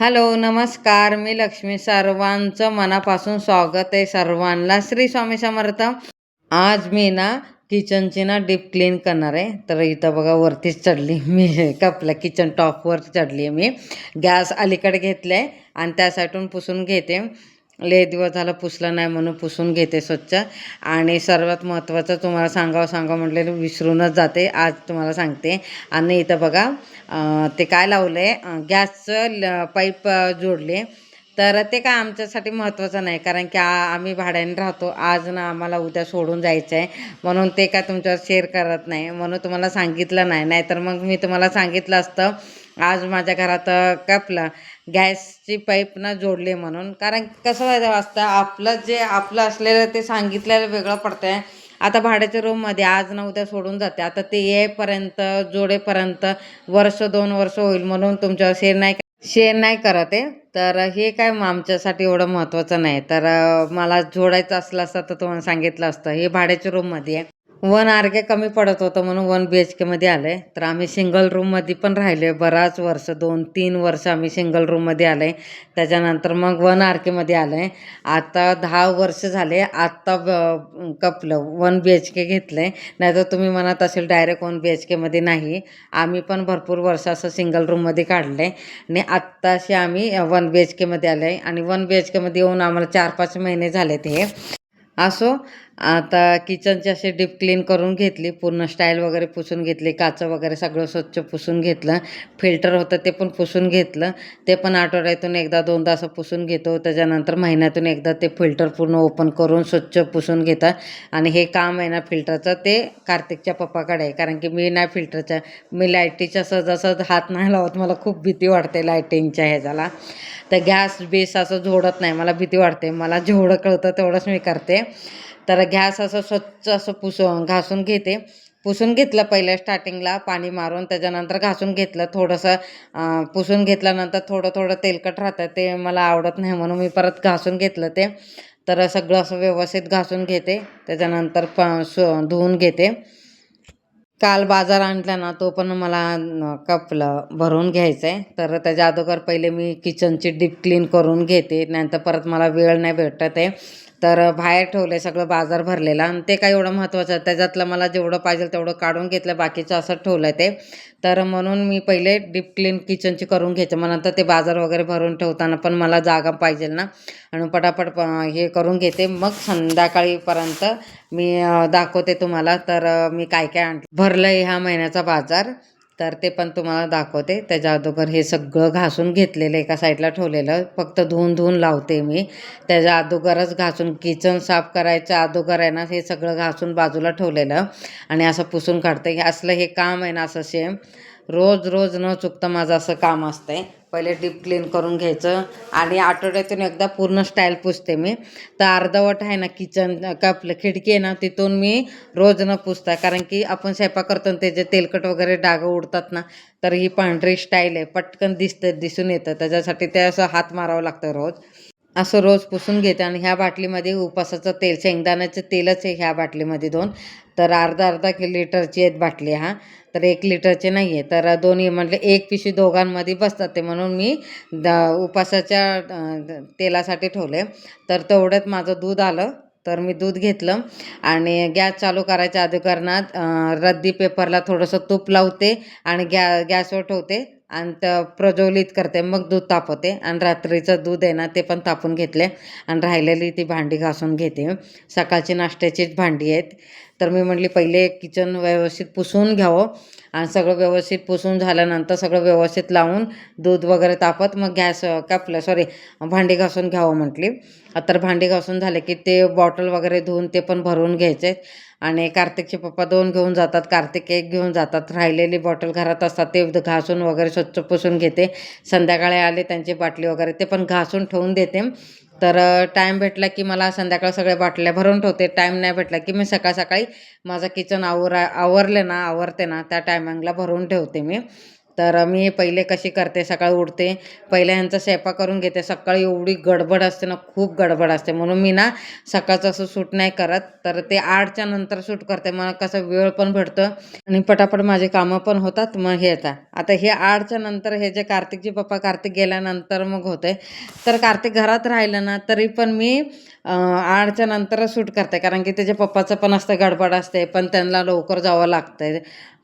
Hello नमस्कार. मी लक्ष्मी सर्वांचं मनापासून स्वागत आहे सर्वांना. श्री स्वामी समर्थ. आज मी ना किचनची ना डीप क्लीन करणार आहे. तर इथं बघा वरतीच चढली मी. कपला किचन टॉपवर चढली आहे मी. गॅस अलीकडे घेतलं आहे आणि त्या साईडून पुसून घेते. लय दिवस झालं पुसलं नाही म्हणून पुसून घेते स्वच्छ. आणि सर्वात महत्त्वाचं तुम्हाला सांगावं सांगावं म्हटलेलं विसरूनच जाते. आज तुम्हाला सांगते. आणि इथं बघा ते काय लावलं आहे गॅसचं ल पाईप जोडले. तर ते काय आमच्यासाठी महत्त्वाचं नाही. कारण की आ आम्ही भाड्याने राहतो. आज ना आम्हाला उद्या सोडून जायचं आहे म्हणून ते काय तुमच्यावर शेअर करत नाही. म्हणून तुम्हाला सांगितलं नाही. नाहीतर मग मी तुम्हाला सांगितलं असतं आज माझ्या घरात कापला. गॅसची पाईप ना जोडली म्हणून. कारण कसं व्हायचं असतं आपलं जे आपलं असलेलं ते सांगितलेलं वेगळं पडतं आहे आता भाड्याच्या रूममध्ये आज ना उद्या सोडून जाते. आता ते येईपर्यंत जोडेपर्यंत वर्ष दोन वर्ष होईल म्हणून तुमच्यावर शेअर नाही शेअर नाही करत आहे. तर हे काय मग आमच्यासाठी एवढं महत्त्वाचं नाही. तर मला जोडायचं असलं असतं तर तुम्हाला सांगितलं असतं. हे भाड्याच्या रूममध्ये आहे. वन आर के कमी पडत होतं म्हणून वन बी एच केमध्ये आलं. आहे तर आम्ही सिंगल रूममध्ये पण राहिलो. आहे बराच वर्ष दोन तीन वर्ष आम्ही सिंगल रूममध्ये आलो. आहे त्याच्यानंतर मग वन आर केमध्ये आलं. आहे आता दहा वर्ष झाले. आत्ता ब- कपलं. वन बी एच के घेतलं आहे नाहीतर तुम्ही म्हणत असेल डायरेक्ट वन बी एच केमध्ये नाही. आम्ही पण भरपूर वर्ष असं सिंगल रूममध्ये काढलं आहे आणि आत्ताशी आम्ही वन बी एच केमध्ये आलो. आहे आणि वन बी एच केमध्ये येऊन आम्हाला चार पाच महिने झालेत हे. असो आता किचनची अशी डीप क्लीन करून घेतली पूर्ण स्टाईल वगैरे पुसून घेतली काचं वगैरे सगळं स्वच्छ पुसून घेतलं फिल्टर होतं ते पण पुसून घेतलं ते पण आठवड्यातून एकदा दोनदा असं पुसून घेतो त्याच्यानंतर महिन्यातून एकदा ते फिल्टर पूर्ण ओपन करून स्वच्छ पुसून घेतात आणि हे काम आहे ना फिल्टरचं ते कार्तिकच्या पप्पाकडे आहे कारण की मी नाही फिल्टरच्या मी लाईटीच्या सहजासहज हात नाही लावत मला खूप भीती वाटते लायटिंगच्या ह्याच्याला. तर गॅस बेस असं झोडत नाही मला भीती वाटते मला जेवढं कळतं तेवढंच मी करते. तर गॅस असं स्वच्छ असं पुस घासून घेते. पुसून घेतलं पहिलं स्टार्टिंगला पाणी मारून त्याच्यानंतर घासून घेतलं थोडंसं पुसून घेतल्यानंतर थोडं थोडं तेलकट राहतं. ते मला आवडत नाही म्हणून मी परत घासून घेतलं ते. तर सगळं असं व्यवस्थित घासून घेते. त्याच्यानंतर प धुवून घेते. काल बाजार आणला ना तो पण मला कपलं भरून घ्यायचं आहे तर त्याच्या अगोदर पहिले मी किचनची डीप क्लीन करून घेते. नंतर परत मला वेळ नाही भेटत आहे. तर बाहेर ठेवले सगळं बाजार भरलेला. आणि ते काय एवढं महत्त्वाचं आहे? त्याच्यातलं मला जेवढं पाहिजे तेवढं काढून घेतलं बाकीचं असं ठेवलं ते. तर म्हणून मी पहिले डीप क्लीन किचनची करून घ्यायचं. मग नंतर ते बाजार वगैरे भरून ठेवताना पण मला जागा पाहिजे ना. आणि पटापट हे करून घेते. मग संध्याकाळीपर्यंत मी दाखवते तुम्हाला. तर मी काय काय आणलं. भरलं आहे ह्या महिन्याचा बाजार. तर ते पण तुम्हाला दाखवते. त्याच्या अगोदर हे सगळं घासून घेतलेलं एका साईडला ठेवलेलं. फक्त धुवून धुवून लावते मी. त्याच्या अगोदरच घासून किचन साफ करायच्या अगोदर आहे ना हे सगळं घासून बाजूला ठेवलेलं. आणि असं पुसून काढते. हे असलं हे काम आहे ना असं सेम रोज रोज न चुकता माझं असं काम असतंय. पहिले डीप क्लीन करून घ्यायचं आणि आठवड्यातून एकदा पूर्ण स्टाईल पुसते मी. तर अर्धवट आहे ना किचन का आपलं खिडकी आहे ना तिथून मी रोज न पुसता कारण की आपण स्वयंपाक करतो आणि त्याचे तेलकट वगैरे डागं उडतात ना तर ही पांढरी स्टाईल आहे. पटकन दिसतं दिसून येतं. त्याच्यासाठी ते असं हात मारावं लागतं रोज. असं रोज पुसून घेते आणि ह्या बाटलीमध्ये उपासाचं तेल शेंगदाण्याचं तेलच आहे ह्या बाटलीमध्ये दोन. तर अर्धा अर्धा कि लिटरची आहेत बाटली हा. तर एक लिटरचे नाही आहे. तर दोन्ही म्हटले एक पिशवी दोघांमध्ये बसतात ते म्हणून मी द उपासाच्या तेलासाठी ठेवले तर तेवढ्यात माझं दूध आलं. तर मी दूध घेतलं आणि गॅस चालू करायच्या अधिकरणात रद्दी पेपरला थोडंसं तूप लावते आणि गॅ गॅसवर ठेवते. आणि त्या प्रज्वलित करते मग दूध तापवते. आणि रात्रीचं दूध आहे ना ते पण तापून घेतले. आणि राहिलेली ती भांडी घासून घेते. सकाळची नाश्त्याचीच भांडी आहेत. तर मी म्हटली पहिले किचन व्यवस्थित पुसून घ्यावं. आणि सगळं व्यवस्थित पुसून झाल्यानंतर सगळं व्यवस्थित लावून दूध वगैरे तापत मग गॅस कापलं. सॉरी भांडी घासून घ्यावं म्हटली. तर भांडी घासून झाले की ते बॉटल वगैरे धुवून ते पण भरून घ्यायचे. आणि कार्तिकचे पप्पा दोन घेऊन जातात. कार्तिक एक घेऊन जातात. राहिलेली बॉटल घरात असतात. ते घासून वगैरे स्वच्छ पुसून घेते. संध्याकाळी आले त्यांची बाटली वगैरे ते पण घासून ठेवून देते. तर टाईम भेटला की मला संध्याकाळ सगळ्या बाटल्या भरून ठेवते. टाईम नाही भेटला की मी सकाळ सकाळी माझं किचन आवर आवरले ना आवरते ना त्या टायमिंगला भरून ठेवते मी. तर मी पहिले कशी करते सकाळी उठते. पहिले ह्यांचा स्वयंपाक करून घेते. सकाळी एवढी गडबड असते ना खूप गडबड असते. म्हणून मी ना सकाळचं असं सूट नाही करत. तर ते आठच्या नंतर सूट करते. मला कसं वेळ पण भेटतो आणि पटापट माझे कामं पण होतात. मग हे येतात आता हे आठच्या नंतर हे जे कार्तिकजी पप्पा कार्तिक गेल्यानंतर मग होते तर कार्तिक घरात राहिलं ना तरी पण मी आठच्या नंतरच सूट करते. कारण की त्याच्या पप्पाचं पण असतं गडबड असते. पण त्यांना लवकर जावं लागतं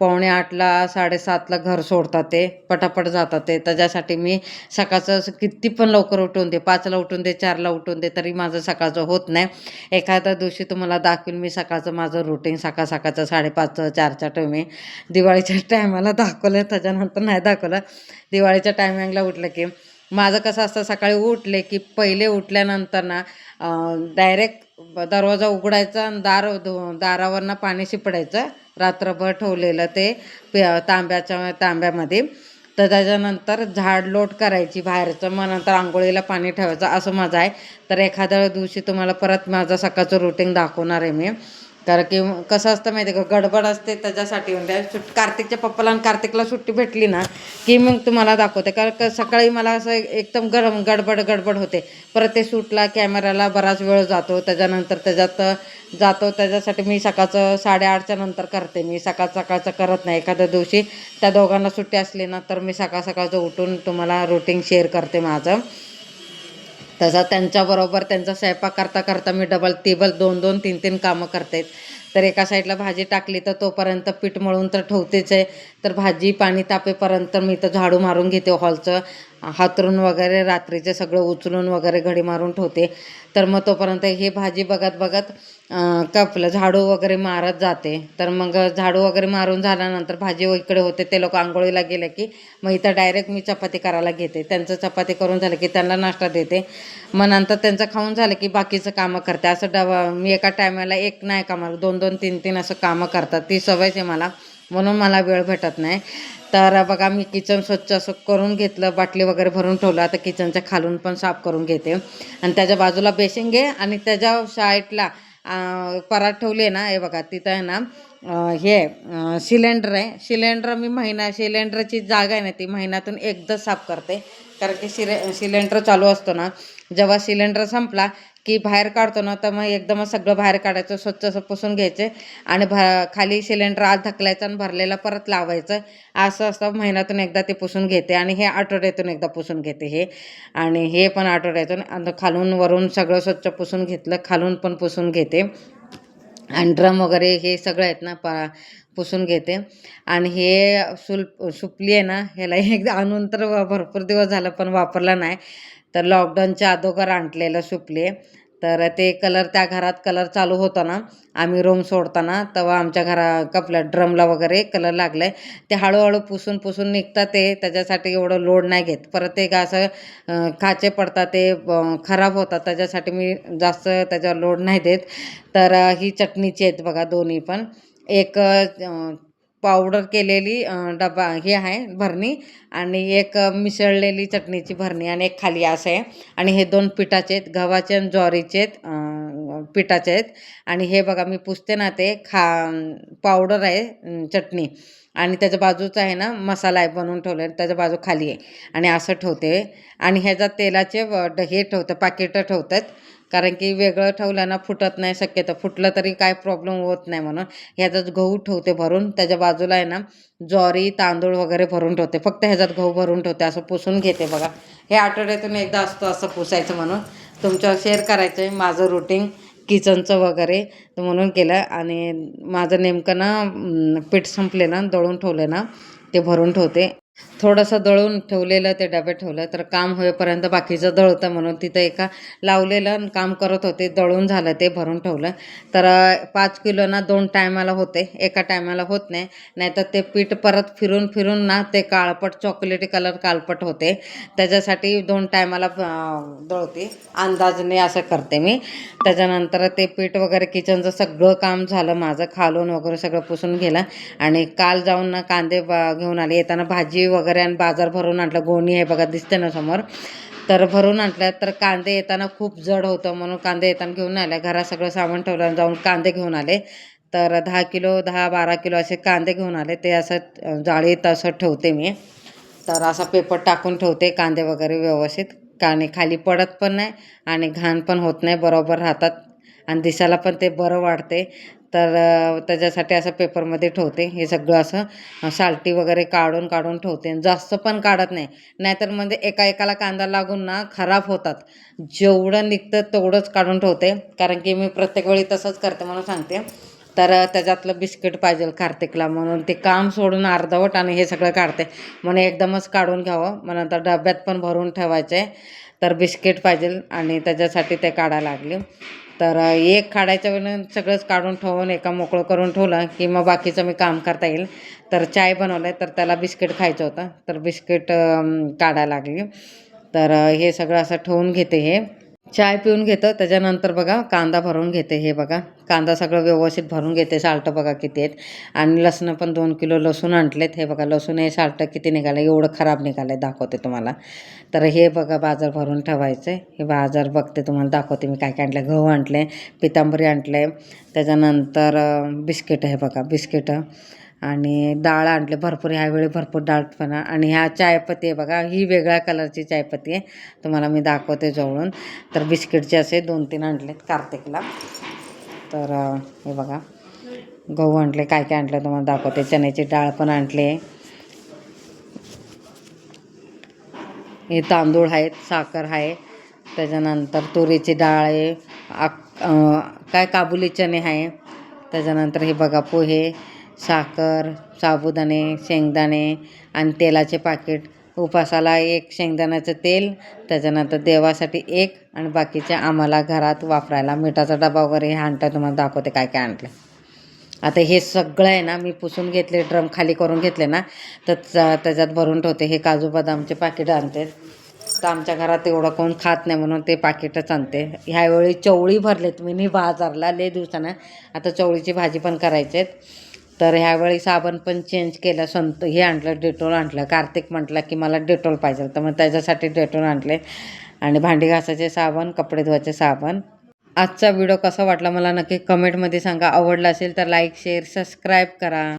पावणे आठला साडेसातला घर सोडतात ते पटापट जातात ते. त्याच्यासाठी मी सकाळचं असं किती पण लवकर उठून दे पाचला उठून दे चारला उठून दे तरी माझं सकाळचं होत नाही. एखाद्या दिवशी तुम्हाला दाखवीन मी सकाळचं माझं रुटीन सकाळ सकाळचं साडेपाचचं चारच्या टायमी दिवाळीच्या टायमाला दाखवलं त्याच्यानंतर नाही दाखवलं. दिवाळीच्या टायमिंगला उठलं की माझं कसं असतं सकाळी उठले की पहिले उठल्यानंतर ना डायरेक्ट दरवाजा उघडायचा आणि दार धु- दारावरनं पाणी शिपडायचं. रात्रभर ठेवलेलं ते पे तांब्याच्या तांब्यामध्ये. तर त्याच्यानंतर झाड लोट करायची बाहेरचं. मग नंतर आंघोळीला पाणी ठेवायचं. असं माझं आहे. तर एखाद्या दिवशी तुम्हाला परत माझं सकाळचं रुटीन दाखवणार आहे मी. कारण की कसं असतं माहिती आहे का गडबड असते त्याच्यासाठी म्हणजे सुट कार्तिकच्या पप्पाला आणि कार्तिकला सुट्टी भेटली ना की मग तुम्हाला दाखवते. कारण का सकाळी मला असं एकदम गरम गडबड गडबड होते. परत ते सूटला कॅमेराला बराच वेळ जातो. त्याच्यानंतर त्याच्यात जातो. त्याच्यासाठी मी सकाळचं साडेआठच्या नंतर करते. मी सकाळ सकाळचं करत नाही. एखाद्या दिवशी त्या दोघांना सुट्टी असली ना तर मी सकाळ सकाळचं उठून तुम्हाला रुटीन शेअर करते माझं. तसा त्यांच्याबरोबर त्यांचा स्वयंपाक करता करता मी डबल टेबल दोन दोन तीन तीन कामं करते. तर एका साईडला भाजी टाकली तर तोपर्यंत पीठ मळून तर ठेवतेच आहे. तर भाजी पाणी तापेपर्यंत मी तर झाडू मारून घेते हॉलचं हातरून वगैरे रात्रीचे सगळं उचलून वगैरे घडी मारून ठेवते. तर मग तोपर्यंत हे भाजी बघत बघत कापलं कपलं झाडू वगैरे मारत जाते. तर मग झाडू वगैरे मारून झाल्यानंतर भाजी इकडे होते ते लोक आंघोळीला गेले की मग इथं डायरेक्ट मी चपाती करायला घेते. त्यांचं चपाती करून झालं की त्यांना नाश्ता देते. मग नंतर त्यांचं खाऊन झालं की बाकीचं कामं करते. असं डबा मी एका टायमाला एक नाही कामाला दोन दोन तीन तीन असं कामं करतात. ती सवयच आहे मला. म्हणून मला वेळ भेटत नाही. तर बघा मी किचन स्वच्छ असं करून घेतलं बाटली वगैरे भरून ठेवलं. आता किचनच्या खालून पण साफ करून घेते. आणि त्याच्या बाजूला बेसिंग घे आणि त्याच्या साईडला परात ठेवली ना हे बघा तिथं आहे ना हे सिलेंडर आहे. सिलेंडर मी महिना सिलेंडरची जागा आहे ना ती महिन्यातून एकदा साफ करते. कारण की सिले सिलेंडर चालू असतो ना जेव्हा सिलेंडर संपला की बाहेर काढतो ना तर मग एकदमच सगळं बाहेर काढायचं स्वच्छ असं पुसून घ्यायचे आणि भ खाली सिलेंडर आत ढकलायचं आणि भरलेला परत लावायचं. असं असतं महिन्यातून एकदा ते पुसून घेते आणि हे आठवड्यातून एकदा पुसून घेते हे. आणि हे पण आठवड्यातून खालून वरून सगळं स्वच्छ पुसून घेतलं खालून पण पुसून घेते. आणि ड्रम वगैरे हे सगळं आहेत ना पा पुसून घेते. आणि हे सुल सुपली आहे ना ह्याला एकदा आणून तर भरपूर दिवस झालं पण वापरला नाही. तर लॉकडाऊनच्या अगोदर आणलेलं सुपली आहे. तर ते कलर त्या घरात कलर चालू होता ना आम्ही रूम सोडताना तेव्हा आमच्या घरा कपल्या ड्रमला वगैरे कलर लागला. आहे ते हळूहळू पुसून पुसून निघतात ते त्याच्यासाठी एवढं लोड नाही घेत. परत ते असं खाचे पडतात ते खराब होतात त्याच्यासाठी मी जास्त त्याच्यावर लोड नाही देत. तर ही चटणीची आहेत बघा दोन्ही पण. एक पावडर केलेली डबा हे आहे भरणी आणि एक मिसळलेली चटणीची भरणी आणि एक खाली असं आहे. आणि हे दोन पिठाचे आहेत गव्हाचे आणि ज्वारीचे आहेत पिठाचे आहेत. आणि हे बघा मी पुसते ना ते खा पावडर आहे चटणी. आणि त्याच्या बाजूचा आहे ना मसाला आहे बनवून ठेवले त्याच्या बाजू खाली आहे. आणि असं ठेवते. आणि ह्याचा तेलाचे हे ठेवतं पाकिटं ठेवतात. कारण की वेगळं ठेवलं ना फुटत नाही शक्यतो. फुटलं तरी काय प्रॉब्लेम होत नाही म्हणून ह्याच्यात गहू ठेवते भरून. त्याच्या बाजूला आहे ना ज्वारी तांदूळ वगैरे भरून ठेवते. फक्त ह्याच्यात गहू भरून ठेवते. असं पुसून घेते बघा. हे आठवड्यातून एकदा असतो असं पुसायचं म्हणून. तुमच्यावर शेअर करायचं आहे. माझं रुटीन किचनचं वगैरे म्हणून केलं. आणि माझं नेमकं ना पीठ संपले ना दळून ठेवले ना ते भरून ठेवते. थोडंसं दळून ठेवलेलं ते डबे ठेवलं तर काम होईपर्यंत बाकीचं दळतं म्हणून तिथं एका लावलेलं आणि काम करत होते दळून झालं ते भरून ठेवलं. तर पाच किलो ना दोन टायमाला होते एका टायमाला होत नाही. नाहीतर ते पीठ परत फिरून फिरून ना ते काळपट चॉकलेटी कलर काळपट होते. त्याच्यासाठी दोन टायमाला दळते. अंदाजने असं करते मी. त्याच्यानंतर ते पीठ वगैरे किचनचं सगळं काम झालं माझं खालून वगैरे सगळं पुसून गेलं. आणि काल जाऊन ना कांदे बा- घेऊन आले. येताना भाजी वगैरे आणि बाजार भरून आणलं. गोणी आहे बघा दिसते ना समोर. तर भरून आणल्या तर कांदे येताना खूप जड होतं म्हणून कांदे येताना घेऊन आले. घरात सगळं सामान ठेवलं आणि जाऊन कांदे घेऊन आले. तर दहा किलो दहा बारा किलो असे कांदे घेऊन आले. ते असं जाळीत असं ठेवते मी. तर असा पेपर टाकून ठेवते कांदे वगैरे व्यवस्थित. काने खाली पडत पण नाही आणि घाण पण होत नाही बरोबर राहतात. आणि दिसायला पण ते बरं वाटते. तर त्याच्यासाठी असं पेपरमध्ये ठेवते. हे सगळं असं सालटी वगैरे काढून काढून ठेवते. जास्त पण काढत नाही. नाहीतर म्हणजे एका एकाला कांदा लागून ना खराब होतात. जेवढं निघतं तेवढंच काढून ठेवते. कारण की मी प्रत्येक वेळी तसंच करते म्हणून सांगते. तर त्याच्यातलं बिस्किट पाहिजे कार्तिकला म्हणून. ते काम सोडून अर्धवट आणि हे सगळं काढते. म्हणून एकदमच काढून घ्यावं. मग नंतर डब्यात पण भरून ठेवायचे. तर बिस्किट पाहिजे आणि त्याच्यासाठी ते काढायला लागले. तर एक काढायच्या वेळेनं सगळंच काढून ठेवून एका मोकळं करून ठेवलं की मग बाकीचं मी काम करता येईल. तर चाय बनवलं आहे तर त्याला बिस्किट खायचं होतं. तर बिस्किट काढायला लागली. तर हे सगळं असं ठेवून घेते हे. चाय पिऊन घेतं. त्याच्यानंतर बघा कांदा भरून घेते हे बघा. कांदा सगळं व्यवस्थित भरून घेते. साल्ट बघा किती आहेत. आणि लसणं पण दोन किलो लसूण आणलेत. हे बघा लसूण हे साल्ट किती निघालं? एवढं खराब निघालं आहे दाखवते तुम्हाला. तर हे बघा बाजार भरून ठेवायचं. आहे हे बाजार बघते तुम्हाला दाखवते मी काय काय आणलं. गहू आणले पितांबरी आणले. त्याच्यानंतर बिस्किटं बिस्किट बघा. बिस्किटं. आणि डाळ आणले भरपूर ह्यावेळी भरपूर डाळ पण आणि ह्या चायपत्ती आहे बघा ही वेगळ्या कलरची चायपत्ती आहे. तुम्हाला मी दाखवते जवळून. तर बिस्किटचे असे दोन तीन आणलेत कार्तिकला. तर हे बघा गहू आणले काय काय आणलं तुम्हाला दाखवते. चण्याची डाळ पण आणले. हे तांदूळ आहेत साखर आहे. त्याच्यानंतर तुरीची डाळ आहे. आक काय काबुली चणे आहे. त्याच्यानंतर हे बघा पोहे. साखर साबुदाणे शेंगदाणे आणि तेलाचे पाकिट. उपासाला एक शेंगदाण्याचं तेल त्याच्यानंतर देवासाठी एक आणि बाकीचे आम्हाला घरात वापरायला मिठाचा डबा वगैरे हे आणता तुम्हाला दाखवते काय काय आणलं. आता हे सगळं आहे ना मी पुसून घेतले ड्रम खाली करून घेतले ना तर त्याच्यात भरून ठेवते. हे काजू बदामचे पाकिटं आणते. तर आमच्या घरात एवढं कोण खात नाही म्हणून ते पाकिटच आणते. ह्यावेळी चवळी भरलेत. मी बाजारला लय दिवसानं आता चवळीची भाजी पण करायची तर ह्यावेळी साबण पण चेंज केलं संत हे आणलं डेटॉल आणलं. कार्तिक म्हटलं की मला डेटॉल पाहिजे तर मग त्याच्यासाठी डेटॉल आणले. आणि भांडी घासायचे साबण कपडे धुवायचे साबण. आजचा व्हिडिओ कसा वाटला मला नक्की कमेंटमध्ये सांगा. आवडला असेल तर लाईक शेअर सबस्क्राईब करा.